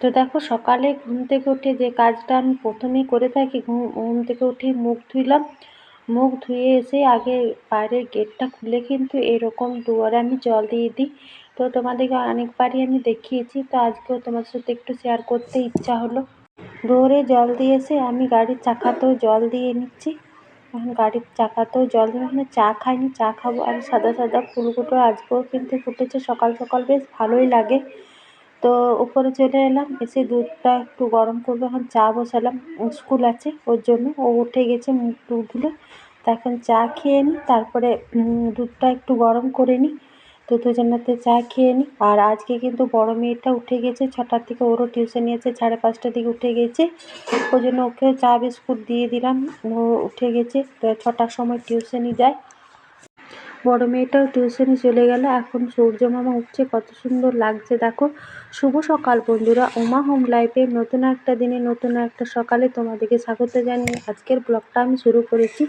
তো দেখো সকালে ঘুম থেকে উঠে যে কাজটা আমি প্রথমেই করে থাকি, ঘুম ঘুম থেকে উঠে মুখ ধুইলাম। মুখ ধুয়ে এসে আগে বাইরের গেটটা খুলে কিন্তু এরকম দুয়ারে আমি জল দিয়ে দিই। তো তোমাদেরকে অনেকবারই আমি দেখিয়েছি, তো আজকেও তোমাদের সাথে একটু শেয়ার করতে ইচ্ছা হলো। দুয়ারে জল দিয়ে এসে আমি গাড়ির চাকাতেও জল দিয়ে নিচ্ছি। এখন গাড়ির চাকাতেও জল দিয়ে এখানে চা খাইনি, চা খাব। আর সাদা সাদা ফুলগুলো আজকেও কিন্তু ফুটেছে, সকাল সকাল বেশ ভালোই লাগে। তো উপরে চলে এলাম, এসে দুধটা একটু গরম করব। এখন চা বসালাম, স্কুল আছে ওর জন্য। ও উঠে গেছে মুখ ধুলে। তা এখন চা খেয়ে নিই তারপরে দুধটা একটু গরম করে নিই তো দুজনাতে চা খেয়ে নিই আর আজকে কিন্তু বড় মেয়েটা উঠে গেছে, ছটার থেকে ওরও টিউশন নিয়েছে, সাড়ে পাঁচটার দিকে উঠে গেছে। ওই জন্য ওকেও চা বিস্কুট দিয়ে দিলাম। ও উঠে গেছে, তো ছটার সময় টিউশনই যায়। বড় মেয়েটাও টিউশনে চলে গেল। এখন সূর্য মামা উঠছে, কত সুন্দর লাগছে, দেখো। শুভ সকাল বন্ধুরা। উমা হোম লাইফে নতুন একটা দিনে, নতুন একটা সকালে তোমাদেরকে স্বাগত জানিয়ে আজকের ব্লগটা আমি শুরু করেছি।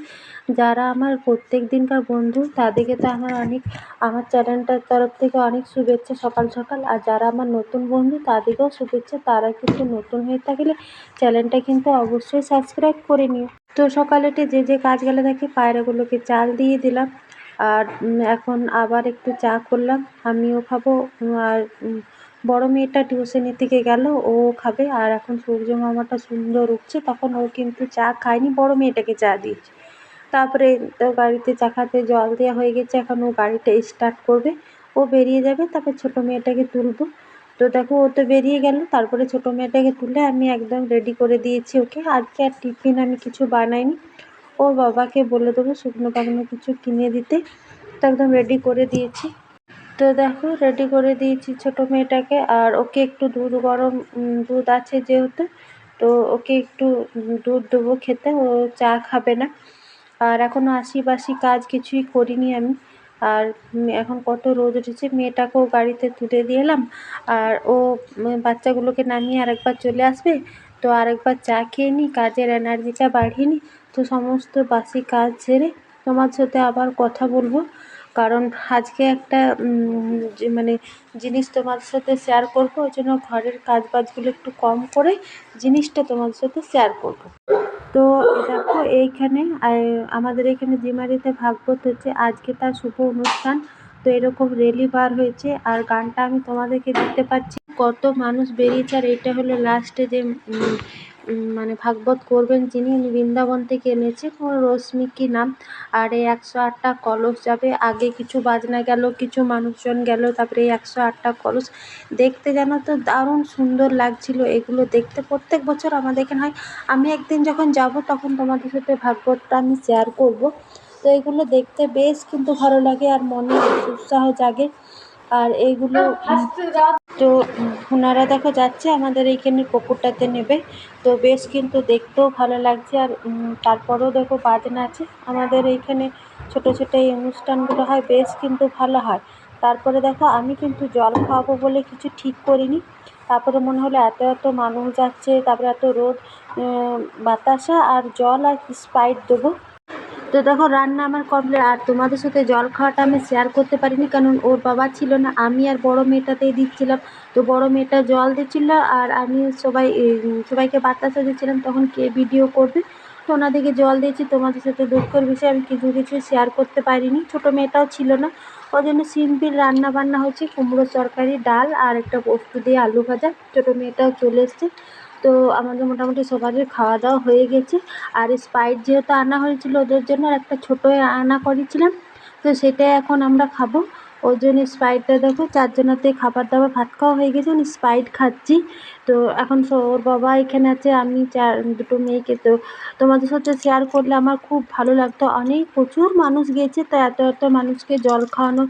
যারা আমার প্রত্যেক দিনকার বন্ধু, তাদেরকে তো আমার অনেক, আমার চ্যানেলটার তরফ থেকে অনেক শুভেচ্ছা সকাল সকাল। আর যারা আমার নতুন বন্ধু, তাদেরকেও শুভেচ্ছা। তারা কিন্তু নতুন হয়ে থাকলে চ্যানেলটা কিন্তু অবশ্যই সাবস্ক্রাইব করে নিও। তো সকালেতে যে যে কাজগুলো থাকে, পায়রাগুলোকে চাল দিয়ে দিলাম। আর এখন আবার একটু চা করলাম, আমিও খাব। আর বড় মেয়েটা টিউশনি থেকে গেল, ও খাবে। আর এখন সূর্য মামাটা সুন্দর উঠছে, তখন ও কিন্তু চা খায়নি, বড় মেয়েটাকে চা দিয়েছে। তারপরে গাড়িতে চাকাতে জল দেওয়া হয়ে গেছে, এখন ও গাড়িটা স্টার্ট করবে। ও বেরিয়ে যাবে, তারপর ছোটো মেয়েটাকে তুলবো। তো দেখো, ও তো বেরিয়ে গেল, তারপরে ছোটো মেয়েটাকে তুলে আমি একদম রেডি করে দিয়েছি ওকে। আজকে আর টিফিন আমি কিছু বানাইনি। ওর বাবাকে বলে দেবো শুকনো পাকনো কিছু কিনে দিতে। তো একদম রেডি করে দিয়েছি। তো দেখো রেডি করে দিয়েছি ছোটো মেয়েটাকে। আর ওকে একটু দুধ গরম দুধ আছে যেহেতু, তো ওকে একটু দুধ দেবো খেতে। ও চা খাবে না। আর এখনও আশিবাসি কাজ কিছুই করিনি আমি। আর এখন কত রোদ উঠেছে। মেয়েটাকেও গাড়িতে তুলে দিয়ে এলাম। আর ও বাচ্চাগুলোকে নামিয়ে আরেকবার চলে আসবে। তো আরেকবার চা খেয়ে নিই কাজের এনার্জিটা বাড়িয়ে নিই তো সমস্ত বাসি কাজ ছেড়ে তোমার সাথে আবার কথা বলব। কারণ আজকে একটা মানে জিনিস তোমার সাথে শেয়ার করব, ওই জন্য ঘরের কাজ বাজগুলো একটু কম করে জিনিসটা তোমার সাথে শেয়ার করব। তো দেখো, এইখানে আমাদের এখানে জিমারিতে ভাগবত হচ্ছে, আজকে তার শুভ অনুষ্ঠান। তো এরকম রেলি বার হয়েছে, আর গানটা আমি তোমাদেরকে দিতে পারছি। কত মানুষ বেরিয়েছে, আর এটা হলো লাস্টে যে মানে ভাগবত করবেন যিনি বৃন্দাবন থেকে এনেছেন ও রশ্মি কি নাম? আর এই একশো আটটা কলস যাবে, আগে কিছু বাজনা গেল, কিছু মানুষজন গেল, তারপরে এই একশো আটটা কলস। দেখতে যেন তো দারুণ সুন্দর লাগছিল, এগুলো দেখতে প্রত্যেক বছর আমাদের এখানে হয়। আমি একদিন যখন যাব, তখন তোমাদের সাথে ভাগবতটা আমি শেয়ার করব। তো এগুলো দেখতে বেশ কিন্তু ভালো লাগে, আর মনে উৎসাহ জাগে। আর এইগুলো তো ওনারা দেখো যাচ্ছে, আমাদের এইখানে পুকুরটাতে নেবে। তো বেশ কিন্তু দেখতেও ভালো লাগছে আর তারপরেও দেখো বাজনা আছে। আমাদের এইখানে ছোটো ছোটো এই অনুষ্ঠানগুলো হয়, বেশ কিন্তু ভালো হয়। তারপরে দেখো আমি কিন্তু জল খাওয়াবো বলে কিছু ঠিক করিনি। তারপরে মনে হলো এত এত মানুষ যাচ্ছে, তারপরে এত রোদ বাতাসা আর জল আর স্প্রাইট দেবো। তো দেখো, রান্না আমার কমপ্লিট আর তোমাদের সাথে জল খাওয়াটা আমি শেয়ার করতে পারিনি, কারণ ওর বাবা ছিল না। আমি আর বড় মেয়েটাতেই দিচ্ছিলাম। তো বড় মেয়েটা জল দিচ্ছিল, আর আমি সবাই সবাইকে বাতাসা দিচ্ছিলাম, তখন কে ভিডিও করবে? তো ওনাদেরকে জল দিয়েছি। তোমাদের সাথে দুঃখের বিষয়ে, আমি কিছু কিছু শেয়ার করতে পারিনি। ছোটো মেয়েটাও ছিল না। ওই জন্য সিম্পল রান্না বান্না হচ্ছে কুমড়ো তরকারি, ডাল, আর একটা পোস্ত দিয়ে আলু ভাজা। ছোটো মেয়েটাও চলে এসছে। তো আমাদের মোটামুটি সবারই খাওয়া দাওয়া হয়ে গেছে। আর স্প্রাইট যেহেতু আনা হয়েছিল, ওদের জন্য আর একটা ছোটো আনা করেছিলাম। তো সেটাই এখন আমরা খাব। ওই জন্য স্প্রাইটটা দেখো, চারজনাতে খাবার দাবার, ভাত খাওয়া হয়ে গেছে, আমি স্প্রাইট খাচ্ছি। তো এখন ওর বাবা এখানে আছে, আমি চার, দুটো মেয়েকে, তো তোমাদের সাথে শেয়ার করলে আমার খুব ভালো লাগতো। অনেক প্রচুর মানুষ গিয়েছে তো এত এত মানুষকে জল খাওয়ানো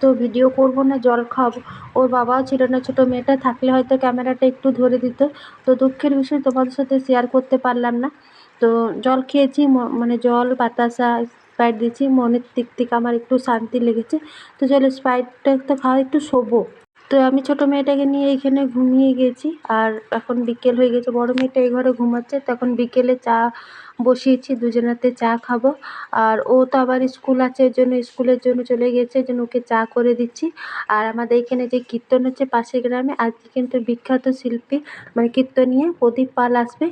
তো ভিডিও করব না, জল খাওয়াবো ওর বাবাও ছিল না, ছোটো মেয়েটা, থাকলে হয়তো ক্যামেরাটা একটু ধরে দিত। তো দুঃখের বিষয়, তোমাদের সাথে শেয়ার করতে পারলাম না। তো জল খেয়েছি মানে জল, বাতাসা স্প্রাইট দিয়েছি। মনের দিক থেকে আমার একটু শান্তি লেগেছে। তো চলো স্প্রাইটটা তো খাওয়া একটু শোবো। তো আমি ছোটো মেয়েটাকে নিয়ে এখানে ঘুমিয়ে গেছি। আর এখন বিকেল হয়ে গেছে, বড় মেয়েটা এই ঘরে ঘুমাচ্ছে। তখন বিকেলে চা বসিয়েছি, দুজনাতে চা খাব। আর ও তো আবার স্কুল আছে ওই জন্য স্কুলের জন্য চলে গেছে জন্য ওকে চা করে দিচ্ছি। আর আমাদের এখানে যে কীর্তন হচ্ছে পাশের গ্রামে, আজকে কিন্তু বিখ্যাত শিল্পী মানে কীর্তনিয়া প্রদীপ পাল আসবে।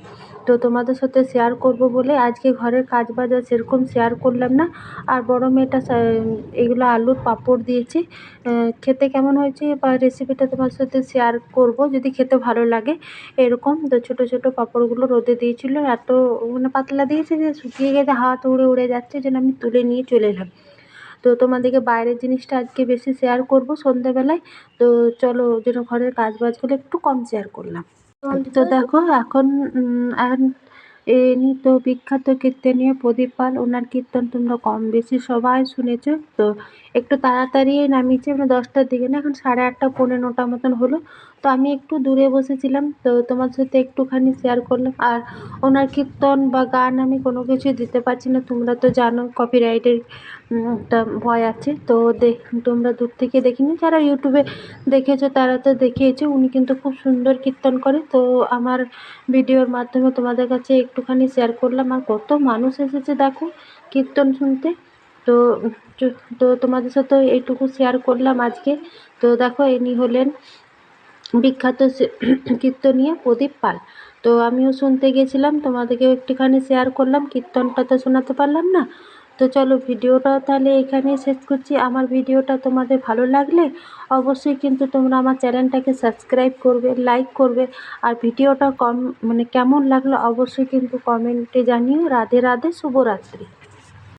তো তোমাদের সাথে শেয়ার করব বলে আজকে ঘরের কাজ বাজার সেরকম শেয়ার করলাম না। আর বড় মেয়েটা এগুলো আলুর পাঁপড় দিয়েছি। খেতে কেমন হয়েছে বা রেসিপিটা তোমার সাথে শেয়ার করব, যদি খেতে ভালো লাগে এরকম। তো ছোটো ছোটো পাঁপড়গুলো রোদে দিয়েছিল, এত মানে পাতলা দিয়েছে যে শুকিয়ে গেছে, হাত উড়ে উড়ে যাচ্ছে, যেন আমি তুলে নিয়ে চলে এলাম। তো তোমাদেরকে বাইরের জিনিসটা আজকে বেশি শেয়ার করব সন্ধ্যেবেলায়। তো চলো যেন ঘরের কাজ বাজগুলো একটু কম শেয়ার করলাম। তো দেখো, এখন ইনি তো বিখ্যাত কীর্তনীয় প্রদীপ পাল, ওনার কীর্তন তোমরা কম বেশি সবাই শুনেছ। তো একটু তাড়াতাড়ি নামিয়েছে মানে দশটার দিকে না, এখন সাড়ে আটটা, পৌনে নটা মতন হলো। তো আমি একটু দূরে বসেছিলাম, তো তোমার সাথে একটুখানি শেয়ার করলাম। আর ওনার কীর্তন বা গান আমি কোনো কিছুই দিতে পারছি না, তোমরা তো জানো কপিরাইটের একটা ভয় আছে। তো দেখ তোমরা দূর থেকে দেখিনি, যারা ইউটিউবে দেখেছ তারা তো দেখিয়েছে, উনি কিন্তু খুব সুন্দর কীর্তন করে। তো আমার ভিডিওর মাধ্যমে তোমাদের কাছে একটুখানি শেয়ার করলাম, আর কত মানুষ এসেছে দেখো কীর্তন শুনতে। তো তো তোমাদের সাথে এইটুকু শেয়ার করলাম আজকে। তো দেখো, ইনি হলেন বিখ্যাত কীর্তনীয় প্রদীপ পাল। তো আমিও শুনতে গেছিলাম, তোমাদেরকেও একটুখানি শেয়ার করলাম, কীর্তনটা তো শোনাতে পারলাম না। তো চলো ভিডিওটা তাহলে এখানেই শেষ করছি। আমার ভিডিওটা তোমাদের ভালো লাগলে অবশ্যই কিন্তু তোমরা আমার চ্যানেলটাকে সাবস্ক্রাইব করবে লাইক করবে, আর ভিডিওটা কম মানে কেমন লাগল অবশ্যই কিন্তু কমেন্টে জানিও। রাধে রাধে, শুভরাত্রি।